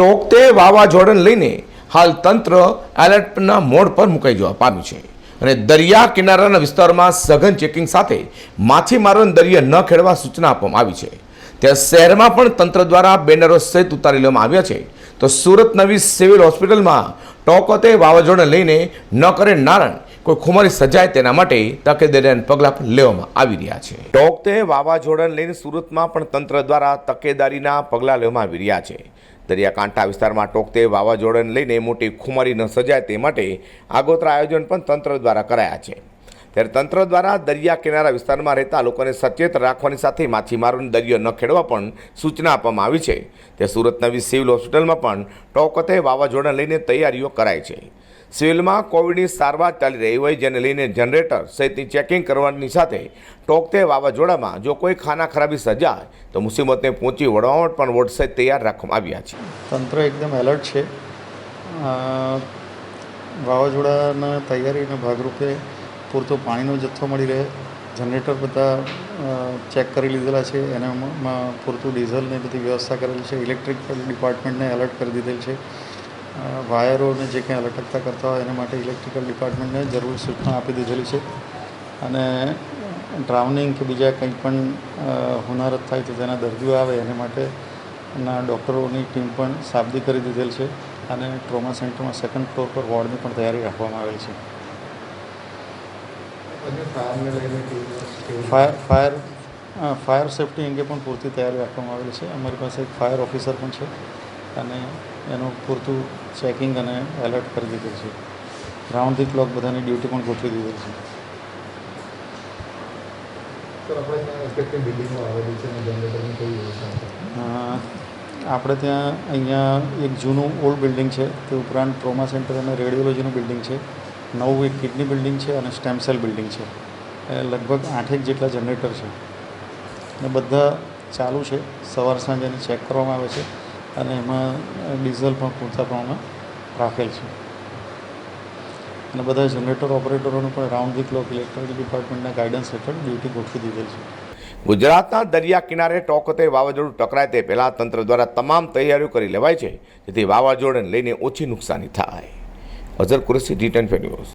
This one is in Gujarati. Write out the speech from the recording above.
ટોકતે વાવાઝોડાને લઈને હાલ તંત્ર એલર્ટના મોડ પર મુકાઈ જવા પામ્યું છે. અને દરિયા કિનારાના વિસ્તારોમાં સઘન ચેકિંગ સાથે માછીમારોને દરિયા ન ખેડવા સૂચના આપવામાં આવી છે. ત્યાં શહેરમાં પણ તંત્ર દ્વારા બેનરો સહિત ઉતારી લેવામાં આવ્યા છે. તો સુરત નવી સિવિલ હોસ્પિટલમાં ટોકતે વાવાઝોડાને લઈને ન કરે નારણ કોઈ ખુમારી સજાય તેના માટે તકેદારીના પગલાં પણ લેવામાં આવી રહ્યા છે. ટોકતે વાવાઝોડાને લઈને સુરતમાં પણ તંત્ર દ્વારા તકેદારીના પગલાં લેવામાં આવી રહ્યા છે. દરિયાકાંઠા વિસ્તારમાં ટોકતે વાવાઝોડાને લઈને મોટી ખુમારી ન સજાય તે માટે આગોતરા આયોજન પણ તંત્ર દ્વારા કરાયા છે. ત્યારે તંત્ર દ્વારા દરિયા કિનારા વિસ્તારમાં રહેતા લોકોને સચેત રાખવાની સાથે માછીમારોને દરિયો ન ખેડવા પણ સૂચના આપવામાં આવી છે. તે સુરત નવી સિવિલ હોસ્પિટલમાં પણ ટોકતે વાવાઝોડાને લઈને તૈયારીઓ કરાઈ છે. સિવિલમાં કોવિડની સારવાર ચાલી રહી હોય જેને લઈને જનરેટર સહિતની ચેકિંગ કરવાની સાથે ટોકતે વાવાઝોડામાં જો કોઈ ખાના ખરાબી સર્જાય તો મુસીબતને પહોંચી વળવા પણ સહિત તૈયાર રાખવામાં આવ્યા છે. તંત્ર એકદમ એલર્ટ છે. વાવાઝોડાના તૈયારીના ભાગરૂપે પૂરતો પાણીનો જથ્થો મળી રહે. જનરેટર બધા ચેક કરી લીધેલા છે. એનામાં પૂરતું ડીઝલને બધી વ્યવસ્થા કરેલી છે. ઇલેક્ટ્રિક ડિપાર્ટમેન્ટને એલર્ટ કરી દીધેલ છે. વાયરોને જે કંઈ અલટકતા કરતા હોય એના માટે ઇલેક્ટ્રિકલ ડિપાર્ટમેન્ટને જરૂર સૂચના આપી દીધેલી છે. અને ડ્રાઉનિંગ કે બીજા કંઈ પણ હોનારત થાય તો તેના દર્દીઓ આવે એના માટેના ડૉક્ટરોની ટીમ પણ સાબદી કરી દીધેલ છે અને ટ્રોમા સેન્ટરમાં સેકન્ડ ફ્લોર પર વોર્ડની પણ તૈયારી રાખવામાં આવેલ છે. ફાયર ફાયર ફાયર સેફટી અંગે પણ પૂરતી તૈયારી રાખવામાં આવેલી છે. અમારી પાસે એક ફાયર ઓફિસર પણ છે. અને એનું પૂરતું ચેકિંગ અને એલર્ટ કરી દીધું છે. રાઉન્ડ ધી ક્લોક બધાની ડ્યુટી પણ ગોઠવી દીધેલ છે. આપણે ત્યાં આપણે અહીંયા એક જૂનું ઓલ્ડ બિલ્ડિંગ છે તે ઉપરાંત ટ્રોમા સેન્ટર અને રેડિયોલોજીનું બિલ્ડિંગ છે નવું એક કિડની બિલ્ડિંગ છે અને સ્ટેમ સેલ બિલ્ડિંગ છે. એ લગભગ આઠેક જેટલા જનરેટર છે. અને બધા ચાલુ છે સવાર સાંજ એને ચેક કરવામાં આવે છે. અને એમાં ડીઝલ પણ પૂરતા પ્રમાણમાં રાખેલ છે. અને બધા જનરેટર ઓપરેટરોને પણ રાઉન્ડ ધી ક્લોક ઇલેક્ટ્રિક ડિપાર્ટમેન્ટના ગાઈડન્સ હેઠળ ડ્યુટી ગોઠવી દીધેલ છે. ગુજરાતના દરિયા કિનારે ટોકતે વાવાઝોડું ટકરાય તે પહેલાં તંત્ર દ્વારા તમામ તૈયારીઓ કરી લેવાય છે. જેથી વાવાઝોડાને લઈને ઓછી નુકસાની થાય. Azhar Qureshi D ten